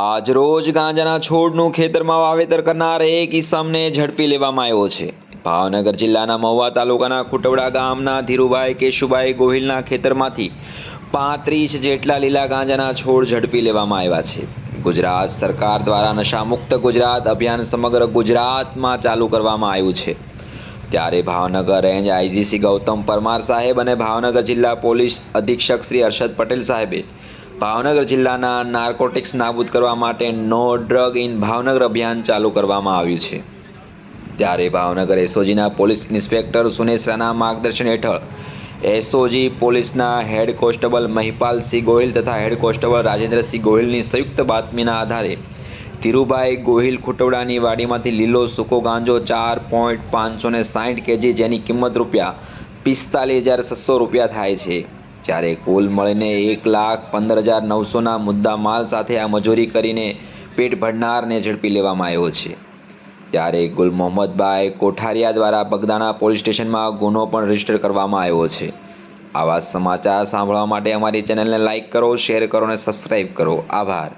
આજરોજ ગાંજાના છોડનું ખેતરમાં વાવેતર કરનાર એક ઈસમને ઝડપી લેવામાં આવ્યો છે. ભાવનગર જિલ્લાના મહુવા તાલુકાના ખુટવડા ગામના ધીરુભાઈ કેશુભાઈ ગોહિલના ખેતરમાંથી પાંત્રીસ જેટલા લીલા ગાંજાના છોડ ઝડપી લેવામાં આવ્યા છે. ગુજરાત સરકાર દ્વારા નશામુક્ત ગુજરાત અભિયાન સમગ્ર ગુજરાતમાં ચાલુ કરવામાં આવ્યું છે. ત્યારે ભાવનગર રેન્જ આઈજીસી ગૌતમ પરમાર સાહેબ અને ભાવનગર જિલ્લા પોલીસ અધિક્ષક શ્રી હર્ષદ પટેલ સાહેબે ભાવનગર જિલ્લાના નાર્કોટિક્સ નાબૂદ કરવા માટે નો ડ્રગ ઇન ભાવનગર અભિયાન ચાલુ કરવામાં આવ્યું છે. ત્યારે ભાવનગર એસઓજીના પોલીસ ઇન્સ્પેક્ટર સુનેશાના માર્ગદર્શન હેઠળ એસઓજી પોલીસના હેડ કોન્સ્ટેબલ મહિપાલસિંહ ગોહિલ તથા હેડ કોન્સ્ટેબલ રાજેન્દ્રસિંહ ગોહિલની સંયુક્ત બાતમીના આધારે ધીરુભાઈ ગોહિલ ખુટવડાની વાડીમાંથી લીલો સૂકો ગાંજો ચાર પોઈન્ટ પાંચસો ને સાઠ કેજી જેની કિંમત રૂપિયા પિસ્તાલીસ હજાર છસો રૂપિયા થાય છે. જ્યારે કુલ મળીને એક લાખ પંદર હજાર નવસોના મુદ્દા માલ સાથે આ મજૂરી કરીને પેટ ભરનારને ઝડપી લેવામાં આવ્યો છે. ત્યારે ગુલ મોહમ્મદભાઈ કોઠારિયા દ્વારા બગદાણા પોલીસ સ્ટેશનમાં ગુનો પણ રજિસ્ટર કરવામાં આવ્યો છે. આવા સમાચાર સાંભળવા માટે અમારી ચેનલને લાઇક કરો, શેર કરો અને સબસ્ક્રાઈબ કરો. આભાર.